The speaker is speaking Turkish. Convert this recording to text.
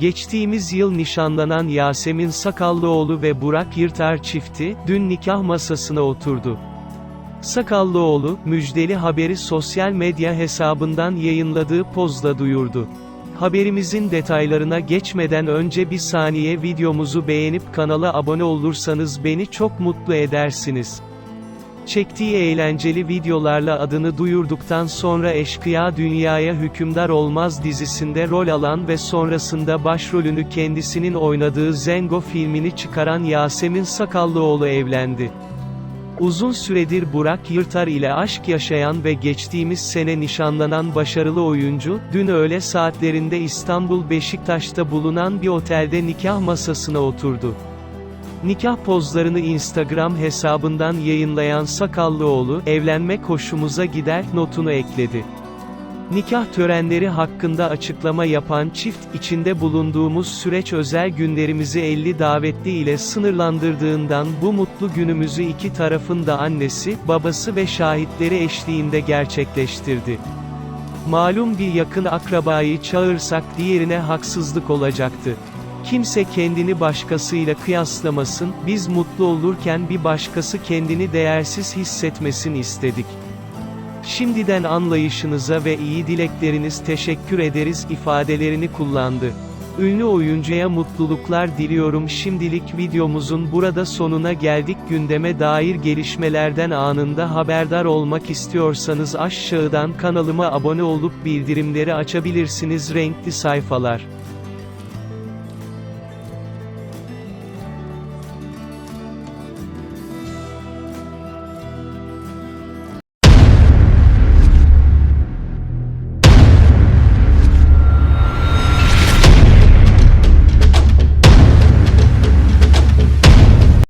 Geçtiğimiz yıl nişanlanan Yasemin Sakallıoğlu ve Burak Yırtar çifti, dün nikah masasına oturdu. Sakallıoğlu, müjdeli haberi sosyal medya hesabından yayınladığı pozla duyurdu. Haberimizin detaylarına geçmeden önce bir saniye videomuzu beğenip kanala abone olursanız beni çok mutlu edersiniz. Çektiği eğlenceli videolarla adını duyurduktan sonra Eşkıya Dünyaya Hükümdar Olmaz dizisinde rol alan ve sonrasında başrolünü kendisinin oynadığı Zengo filmini çıkaran Yasemin Sakallıoğlu evlendi. Uzun süredir Burak Yırtar ile aşk yaşayan ve geçtiğimiz sene nişanlanan başarılı oyuncu, dün öğle saatlerinde İstanbul Beşiktaş'ta bulunan bir otelde nikah masasına oturdu. Nikah pozlarını Instagram hesabından yayınlayan Sakallıoğlu, evlenmek hoşumuza gider, notunu ekledi. Nikah törenleri hakkında açıklama yapan çift, içinde bulunduğumuz süreç özel günlerimizi 50 davetli ile sınırlandırdığından bu mutlu günümüzü iki tarafın da annesi, babası ve şahitleri eşliğinde gerçekleştirdi. Malum bir yakın akrabayı çağırsak diğerine haksızlık olacaktı. Kimse kendini başkasıyla kıyaslamasın, biz mutlu olurken bir başkası kendini değersiz hissetmesin istedik. Şimdiden anlayışınıza ve iyi dilekleriniz teşekkür ederiz ifadelerini kullandı. Ünlü oyuncuya mutluluklar diliyorum şimdilik videomuzun burada sonuna geldik gündeme dair gelişmelerden anında haberdar olmak istiyorsanız aşağıdan kanalıma abone olup bildirimleri açabilirsiniz renkli sayfalar.